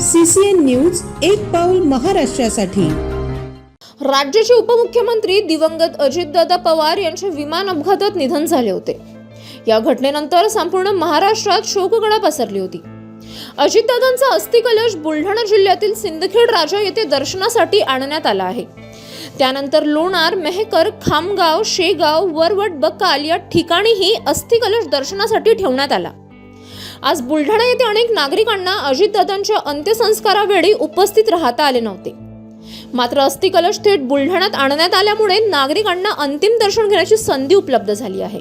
CCN news एक पाऊल महाराष्ट्रासाठी. राज्याचे उपमुख्यमंत्री दिवंगत अजितदादा पवार यांचे विमान अपघातात निधन झाले होते. या घटनेनंतर संपूर्ण महाराष्ट्रात शोकगळा पसरली होती. अजितदादांचा अस्थिकलश बुलढाणा जिल्ह्यातील सिंदखेड राजा येथे दर्शनासाठी आणण्यात आला आहे. त्यानंतर लोणार मेहकर खामगाव शेगाव वरवट बकाल या ठिकाणीही अस्थिकलश दर्शनासाठी ठेवण्यात आला. आज बुलढाणा येथे अनेक नागरिकांना अजितदादांच्या अंत्यसंस्कारावेळी उपस्थित राहता आले नव्हते. मात्र अस्थिकलश थेट बुलढाण्यात आणण्यात आल्यामुळे नागरिकांना अंतिम दर्शन घेण्याची संधी उपलब्ध झाली आहे.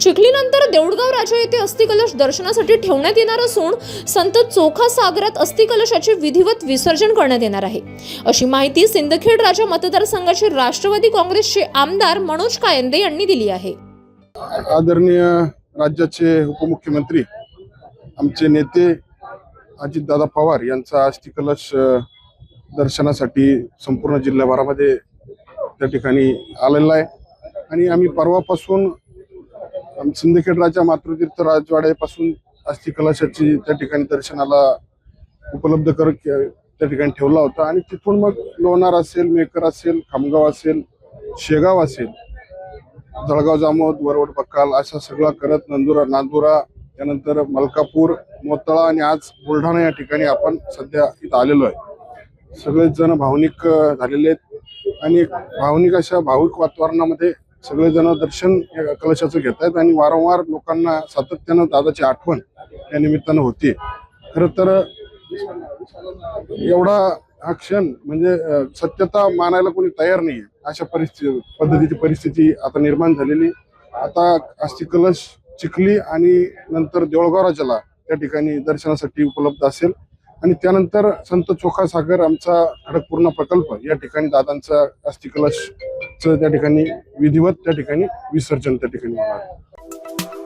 चिखलीनंतर देऊळगाव राजा येथे अस्थिकलश दर्शनासाठी ठेवण्यात येणार असून संत चोखा सागरात अस्थिकलशाचे विधिवत विसर्जन करण्यात येणार आहे. अशी माहिती सिंदखेड राजा मतदारसंघाचे राष्ट्रवादी काँग्रेसचे आमदार मनोज कायंदे यांनी दिली आहे. आदरणीय राज्याचे उपमुख्यमंत्री आमचे नेते अजितदादा पवार यांचा अस्थिकलश दर्शनासाठी संपूर्ण जिल्ह्याभरामध्ये त्या ठिकाणी आलेला आहे. आणि आम्ही परवापासून आम- सिंदखेड मातृतीर्थ राजवाड्यापासून अस्थिकलशाची त्या ठिकाणी दर्शनाला उपलब्ध कर त्या ठिकाणी ठेवला होता. आणि तिथून मग लोणार असेल मेकर असेल खामगाव असेल शेगाव असेल जळगाव जामोद वरवड बक्काल असा सगळा करत नंदुरा नांदुरा त्यानंतर मलकापूर मोतळा आणि आज बुलढाणा या ठिकाणी आपण सध्या इथं आलेलो आहे. सगळेच जण भावनिक झालेले आहेत. आणि भावनिक अशा भाविक वातावरणामध्ये सगळेजण दर्शन या कलशाचं घेत आहेत आणि वारंवार लोकांना सातत्यानं दादाची आठवण या निमित्तानं होते खरं तर एवढा हा क्षण म्हणजे सत्यता मानायला कोणी तयार नाही अशा परिस्थिती पद्धतीची परिस्थिती आता निर्माण झालेली. आता अस्थि कलश चिखली आणि नंतर देऊळगाव राजाला त्या ठिकाणी दर्शनासाठी उपलब्ध असेल. आणि त्यानंतर संत चोखा सागर आमचा खडकपूर्ण प्रकल्प या ठिकाणी दादांचा अस्थि कलश त्या ठिकाणी विधिवत त्या ठिकाणी विसर्जन त्या ठिकाणी होणार.